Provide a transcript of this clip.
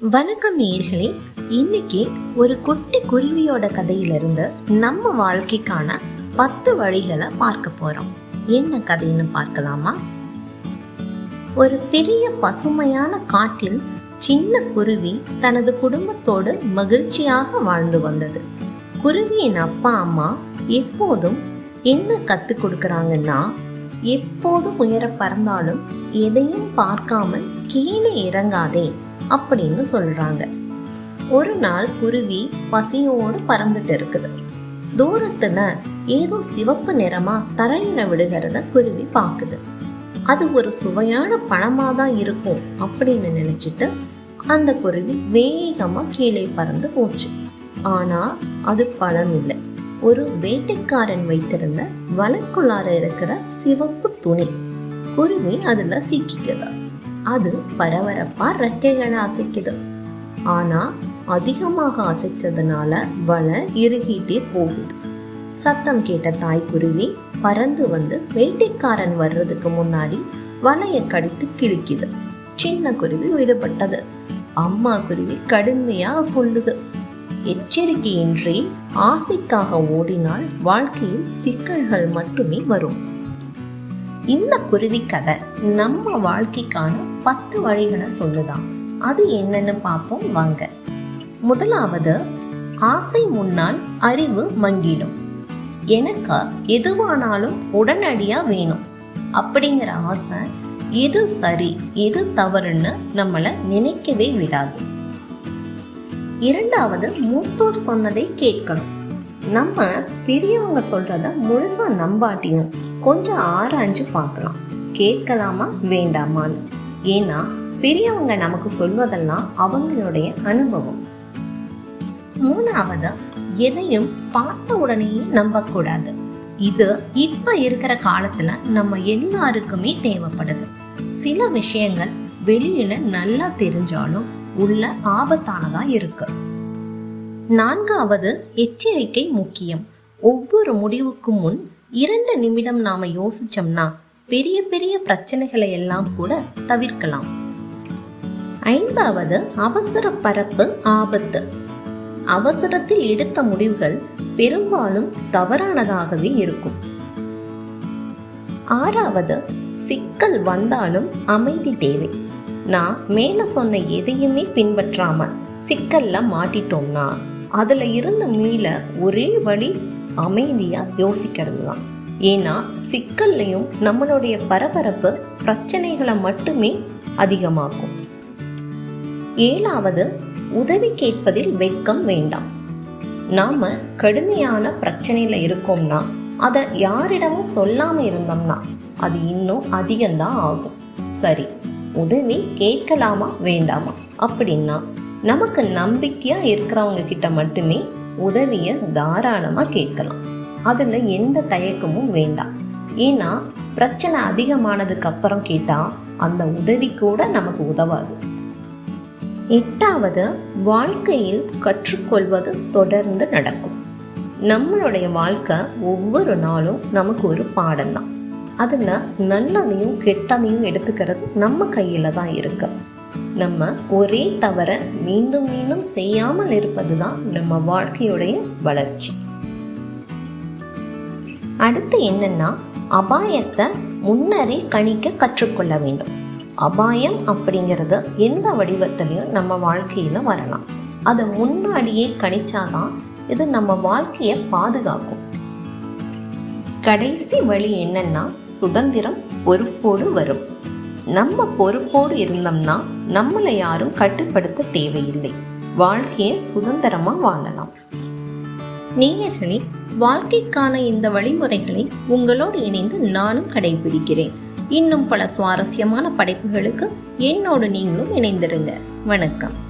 வணக்கம் நேர்களே இன்னைக்கு ஒரு குட்டி குருவியோட கதையிலிருந்து நம்ம வாழ்க்கைக்கான பத்து வழிகளை பார்க்க போறோம். என்ன கதைன்னு பார்க்கலாமா? ஒரு பெரிய பசுமையான காட்டில் சின்ன குருவி தனது குடும்பத்தோடு மகிழ்ச்சியாக வாழ்ந்து வந்தது. குருவியின் அப்பா அம்மா எப்போதும் என்ன கற்றுக் கொடுக்குறாங்கன்னா எப்போதும் உயர பறந்தாலும் எதையும் பார்க்காமல் கீழே இறங்காதே. அப்படின்னு சொல்றாங்க. ஒரு நாள் குருவி பசியோடு பறந்துட்டு இருக்குது. தூரத்துல ஏதோ சிவப்பு நிறமா தரையில விடுகிறத குருவி பார்க்குது. அது ஒரு சுவையான பழமா தான் இருக்கும் அப்படின்னு நினைச்சிட்டு அந்த குருவி வேகமா கீழே பறந்து போச்சு. ஆனா அது பழம் இல்லை. ஒரு வேட்டைக்காரன் வைத்திருந்த வலைக்குள்ளார இருக்கிற சிவப்பு துணி குருவி அதுல சிக்கிக்குது அது பரபரப்பா ரெக்கைகளை அசைக்குது. ஆனா அதிகமாக அசைச்சதுனால வலை இறுகிட்டே போகுது. சத்தம் கேட்ட தாய் குருவி பறந்து வந்து வேட்டைக்காரன் வர்றதுக்கு முன்னாடி வலையை கடித்து கிழிக்குது. சின்ன குருவி விடுபட்டது. அம்மா குருவி கடுமையா சொல்லுது. எச்சரிக்கையின்றி ஆசைக்காக ஓடினால் வாழ்க்கையில் சிக்கல்கள் மட்டுமே வரும். இந்த குருவி கதை நம்ம வாழ்க்கைக்கான பத்து வழிகளை சொல்லுதான். அது என்னன்னு பார்ப்போம் வாங்க. முதலாவது ஆசை முன்னால் அறிவு மங்கிடும். எனக்கு எதுவானாலும் உடனடியாக வேணும். அப்படிங்கிற ஆசை எது சரி எது தவறுன்னு நம்மளை நினைக்கவே விடாது. இரண்டாவது மூத்தோர் சொன்னதை கேட்கணும். நம்ம பெரியவங்க சொல்றத முழுசா நம்பாட்டியும் கொஞ்சம் ஆராய்ஞ்சு பார்க்கலாம். கேட்கலாமா வேண்டாமான்னு. ஏன்னா பெரியவங்க நமக்கு சொல்வதெல்லாம் அவங்களுடைய அனுபவம். மூணாவது எதையும் பார்த்த உடனேயே நம்பக்கூடாது. இது இப்ப இருக்கிற காலத்துல நம்ம எல்லாருக்குமே தேவைப்படுது. சில விஷயங்கள் வெளியில நல்லா தெரிஞ்சாலும் உள்ள ஆபத்தானதா இருக்கு. நான்காவது எச்சரிக்கை முக்கியம். ஒவ்வொரு முடிவுக்கும் முன் இரண்டு நிமிடம் நாம யோசிச்சோம்னா பெரிய பெரிய பிரச்சனைகளை எல்லாம் கூட தவிர்க்கலாம். ஐந்தாவது அவசர பரப்பு ஆபத்து. அவசரத்தில் எடுத்த முடிவுகள் பெரும்பாலும் தவறானதாகவே இருக்கும். ஆறாவது சிக்கல் வந்தாலும் அமைதி தேவை. நான் மேல சொன்ன எதையுமே பின்பற்றாம சிக்கல்ல மாட்டிட்டோம்னா அதுல இருந்து மீள ஒரே வழி அமைதியாக யோசிக்கிறது தான் ஏன்னா சிக்கல்லையும் நம்மளுடைய பரபரப்பு பிரச்சனைகளை மட்டுமே அதிகமாக்கும். ஏழாவது உதவி கேட்பதில் வெட்கம் வேண்டாம். நாம கடுமையான பிரச்சனையில இருக்கோம்னா அதை யாரிடமும் சொல்லாம இருந்தோம்னா அது இன்னும் அதிகம்தான் ஆகும். சரி உதவி கேட்கலாமா வேண்டாமா? அப்படின்னா நமக்கு நம்பிக்கையா இருக்கிறவங்க கிட்ட மட்டுமே உதவியை தாராளமாக கேட்கலாம். அதில் எந்த தயக்கமும் வேண்டாம் ஏன்னா பிரச்சனை அதிகமானதுக்கு அப்புறம் கேட்டால் அந்த உதவி கூட நமக்கு உதவாது. எட்டாவது வாழ்க்கையில் கற்றுக்கொள்வது தொடர்ந்து நடக்கும். நம்மளுடைய வாழ்க்கை ஒவ்வொரு நாளும் நமக்கு ஒரு பாடம் தான் அதில் நல்லதையும் கெட்டதையும் எடுத்துக்கிறது நம்ம கையில் தான் இருக்கு. நம்ம ஒரே தவறை மீண்டும் மீண்டும் செய்யாமல் இருப்பது தான் நம்ம வாழ்க்கையுடைய வளர்ச்சி. அடுத்து என்னன்னா அபாயத்தை முன்னரே கணிக்க கற்றுக்கொள்ள வேண்டும். அபாயம் அப்படிங்கிறது எந்த வடிவத்திலையும் நம்ம வாழ்க்கையில் வரலாம். அதை முன்னாடியே கணிச்சாதான் இது நம்ம வாழ்க்கையை பாதுகாக்கும். கடைசி வழி என்னன்னா சுதந்திரம் பொறுப்போடு வரும். நம்ம பொறுப்போடு இருந்தோம்னா நம்மளை யாரும் கட்டுப்படுத்த தேவையில்லை. வாழ்க்கையை சுதந்திரமாக வாழலாம். நேயர்களே வாழ்க்கைக்கான இந்த வழிமுறைகளை உங்களோடு இணைந்து நானும் கடைபிடிக்கிறேன். இன்னும் பல சுவாரஸ்யமான படைப்புகளுக்கு என்னோடு நீங்களும் இணைந்திருங்க. வணக்கம்.